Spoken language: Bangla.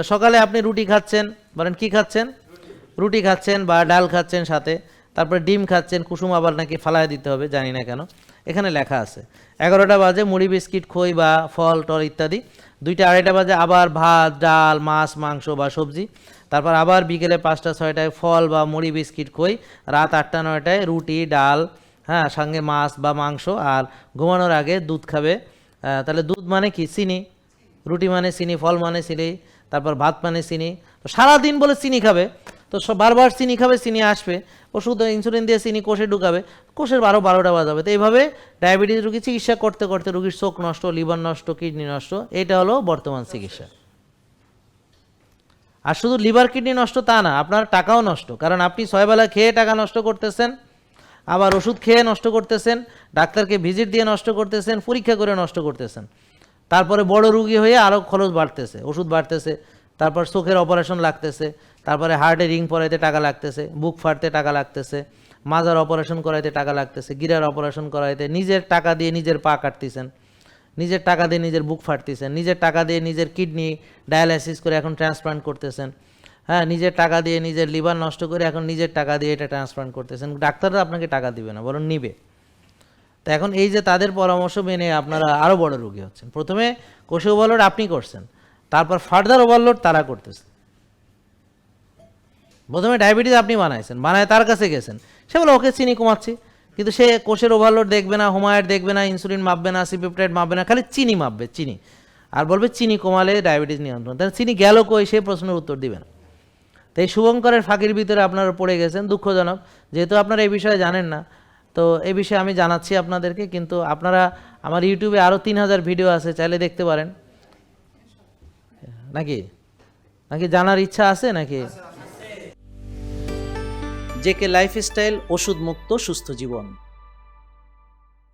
তো সকালে আপনি রুটি খাচ্ছেন, বলেন কি খাচ্ছেন? রুটি খাচ্ছেন বা ডাল খাচ্ছেন সাথে, তারপরে ডিম খাচ্ছেন, কুসুম আবার নাকি ফালায় দিতে হবে, জানি না কেন। এখানে লেখা আছে, এগারোটা বাজে মুড়ি, বিস্কিট, খই বা ফল, টল ইত্যাদি। দুইটা আড়াইটা বাজে আবার ভাত, ডাল, মাছ, মাংস বা সবজি। তারপর আবার বিকেলে পাঁচটা, ছয়টায় ফল বা মুড়ি, বিস্কিট, খই। রাত আটটা, নয়টায় রুটি, ডাল হ্যাঁ সঙ্গে মাছ বা মাংস। আর ঘুমানোর আগে দুধ খাবে। তাহলে দুধ মানে কি? চিনি। রুটি মানে চিনি, ফল মানে চিনি। তারপর ভাত মানে চিনি। তো সারাদিন বলে চিনি খাবে। তো সব বারবার চিনি খাবে, চিনি আসবে। ওষুধ ইনসুলিন দিয়ে চিনি কোষে ঢুকাবে। কোষের বারো বারোটা বাজাবে। তো এইভাবে ডায়াবেটিস রুগী চিকিৎসা করতে করতে রুগীর চোখ নষ্ট লিভার নষ্ট কিডনি নষ্ট, এটা হলো বর্তমান চিকিৎসা। আর শুধু লিভার কিডনি নষ্ট তা না, আপনার টাকাও নষ্ট। কারণ আপনি ছয়বেলা খেয়ে টাকা নষ্ট করতেছেন, আবার ওষুধ খেয়ে নষ্ট করতেছেন, ডাক্তারকে ভিজিট দিয়ে নষ্ট করতেছেন, পরীক্ষা করে নষ্ট করতেছেন। তারপরে বড় রুগী হয়ে আরও খরচ বাড়তেছে, ওষুধ বাড়তেছে, তারপর চোখের অপারেশন লাগতেছে, তারপরে হার্টে রিং পরাইতে টাকা লাগতেছে, বুক ফাটতে টাকা লাগতেছে, মাজার অপারেশন করাইতে টাকা লাগতেছে, গিরার অপারেশন করাইতে নিজের টাকা দিয়ে নিজের পা কাটতেছেন, নিজের টাকা দিয়ে নিজের বুক ফাটতেছেন, নিজের টাকা দিয়ে নিজের কিডনি ডায়ালাইসিস করে এখন ট্রান্সপ্লান্ট করতেছেন হ্যাঁ নিজের টাকা দিয়ে নিজের লিভার নষ্ট করে এখন নিজের টাকা দিয়ে এটা ট্রান্সপ্লান্ট করতেছেন, ডাক্তাররা আপনাকে টাকা দিবে না, বরং নিবে। তো এখন এই যে তাদের পরামর্শ মেনে আপনারা আরও বড় রোগী হচ্ছেন। প্রথমে কোষে ওভারলোড আপনি করছেন, তারপর ফার্দার ওভারলোড তারা করতেছে। প্রথমে ডায়াবেটিস আপনি বানাইছেন, বানায় তার কাছে গেছেন। সে বলে, ওকে চিনি, কমাচ্ছি। কিন্তু সে কোষের ওভারলোড দেখবে না হোমায়ের দেখবে না ইনসুলিন মাপবে না সিপিপটাইড মাপবে না, খালি চিনি মাপবে, চিনি। আর বলবে, চিনি কমালে ডায়াবেটিস নিয়ন্ত্রণ। তাহলে চিনি গেল কই? সেই প্রশ্নের উত্তর দিবে না। তো এই শুভঙ্করের ফাঁকির ভিতরে আপনারা পড়ে গেছেন, দুঃখজনক। যেহেতু আপনারা এই বিষয়ে জানেন না তো এ বিষয়ে আমি জানাচ্ছি আপনাদেরকে, কিন্তু আপনারা, আমার ইউটিউবে আরও তিন হাজার ভিডিও আছে, চাইলে দেখতে পারেন। নাকি? নাকি জানার ইচ্ছা আছে নাকি? জেকে লাইফস্টাইল ওষুধ মুক্ত সুস্থ জীবন।